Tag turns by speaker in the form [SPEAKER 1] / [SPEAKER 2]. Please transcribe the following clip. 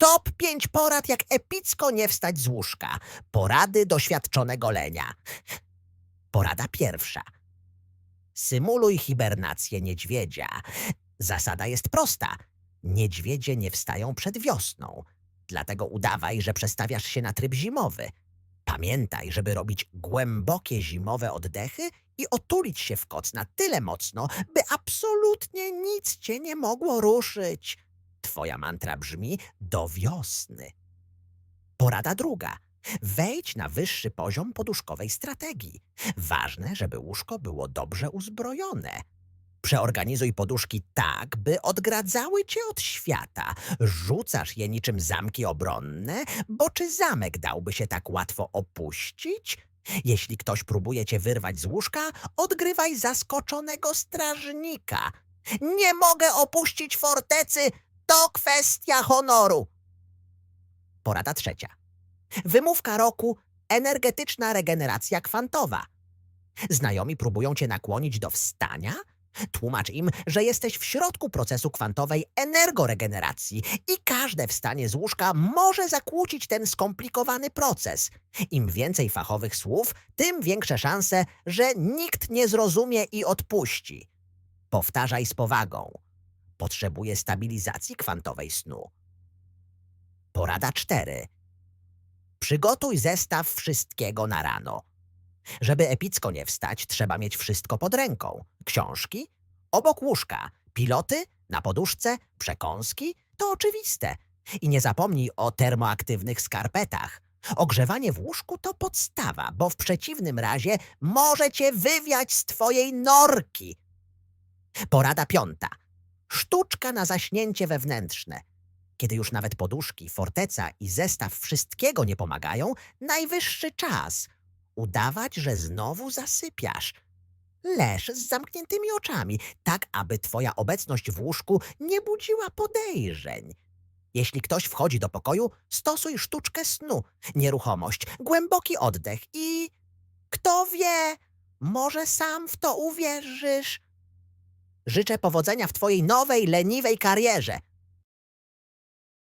[SPEAKER 1] Top 5 porad, jak epicko nie wstać z łóżka. Porady doświadczonego lenia. Porada pierwsza. Symuluj hibernację niedźwiedzia. Zasada jest prosta. Niedźwiedzie nie wstają przed wiosną. Dlatego udawaj, że przestawiasz się na tryb zimowy. Pamiętaj, żeby robić głębokie zimowe oddechy i otulić się w koc na tyle mocno, by absolutnie nic cię nie mogło ruszyć. Twoja mantra brzmi do wiosny. Porada druga. Wejdź na wyższy poziom poduszkowej strategii. Ważne, żeby łóżko było dobrze uzbrojone. Przeorganizuj poduszki tak, by odgradzały cię od świata. Rzucasz je niczym zamki obronne, bo czy zamek dałby się tak łatwo opuścić? Jeśli ktoś próbuje cię wyrwać z łóżka, odgrywaj zaskoczonego strażnika. Nie mogę opuścić fortecy, to kwestia honoru. Porada trzecia. Wymówka roku energetyczna regeneracja kwantowa. Znajomi próbują cię nakłonić do wstania? Tłumacz im, że jesteś w środku procesu kwantowej energoregeneracji i każde wstanie z łóżka może zakłócić ten skomplikowany proces. Im więcej fachowych słów, tym większe szanse, że nikt nie zrozumie i odpuści. Powtarzaj z powagą. Potrzebuję stabilizacji kwantowej snu. Porada 4. Przygotuj zestaw wszystkiego na rano. Żeby epicko nie wstać, trzeba mieć wszystko pod ręką. Książki, obok łóżka, piloty, na poduszce, przekąski, to oczywiste. I nie zapomnij o termoaktywnych skarpetach. Ogrzewanie w łóżku to podstawa, bo w przeciwnym razie może cię wywiać z twojej norki. Porada piąta. Sztuczka na zaśnięcie wewnętrzne. Kiedy już nawet poduszki, forteca i zestaw wszystkiego nie pomagają, najwyższy czas udawać, że znowu zasypiasz. Leż z zamkniętymi oczami, tak aby twoja obecność w łóżku nie budziła podejrzeń. Jeśli ktoś wchodzi do pokoju, stosuj sztuczkę snu, nieruchomość, głęboki oddech i... Kto wie, może sam w to uwierzysz. Życzę powodzenia w twojej nowej, leniwej karierze.